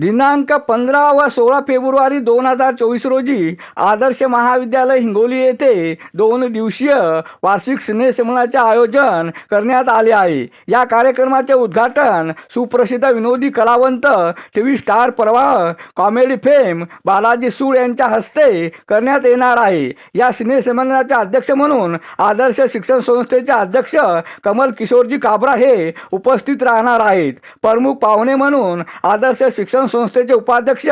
दिनांक पंधरा व सोळा फेब्रुवारी दोन हजार चोवीस रोजी आदर्श महाविद्यालय हिंगोली येथे दोन दिवसीय वार्षिक स्नेहसंमेलनाचे आयोजन करण्यात आले आहे. या कार्यक्रमाचे उद्घाटन सुप्रसिद्ध विनोदी कलावंत T V star Pravah comedy fame Balaji Sul यांच्या हस्ते करण्यात येणार आहे. या स्नेहसंमेलनाचे अध्यक्ष म्हणून आदर्श शिक्षण संस्थेचे अध्यक्ष कमल किशोरजी काबरा हे उपस्थित राहणार आहेत. प्रमुख पाहुणे म्हणून आदर्श शिक्षण संस्थेचे उपाध्यक्ष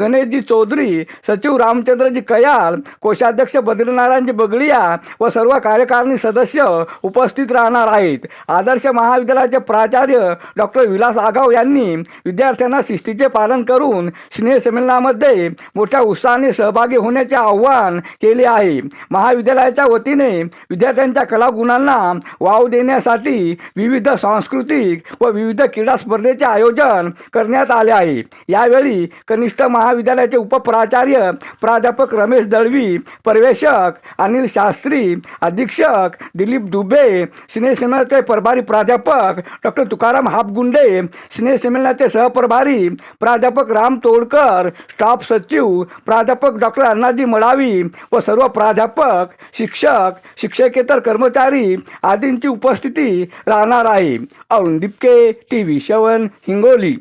गणेशजी चौधरी सचिव रामचंद्रजी कयाल कोषाध्यक्ष बद्रीनारायणजी बगडिया व सर्व कार्यकारिणी सदस्य उपस्थित राहणार आहेत. आदर्श महाविद्यालयाचे प्राचार्य डॉक्टर विलास आगाव यांनी विद्यार्थ्यांना शिस्तीचे पालन करून स्नेहसंमेलनामध्ये मोठ्या उत्साहाने सहभागी होण्याचे आवाहन केले आहे. महाविद्यालयाच्या वतीने विद्यार्थ्यांच्या कलागुणांना वाव देण्यासाठी विविध सांस्कृतिक व विविध क्रीडा स्पर्धेचे आयोजन करण्यात आले आहे. यावेळी कनिष्ठ महाविद्यालयाचे उपप्राचार्य प्राध्यापक रमेश दळवी पर्यवेक्षक अनिल शास्त्री अधीक्षक दिलीप दुबे स्नेहसंमेलनाचे प्रभारी प्राध्यापक डॉक्टर तुकाराम हापगुंडे स्नेहसंमेलनाचे सहप्रभारी प्राध्यापक राम तोडकर स्टाफ सचिव प्राध्यापक डॉक्टर अण्णाजी मडावी व सर्व प्राध्यापक शिक्षक शिक्षकेतर कर्मचारी आदींची उपस्थिती राहणार आहे. Arun T V seven Hingoli.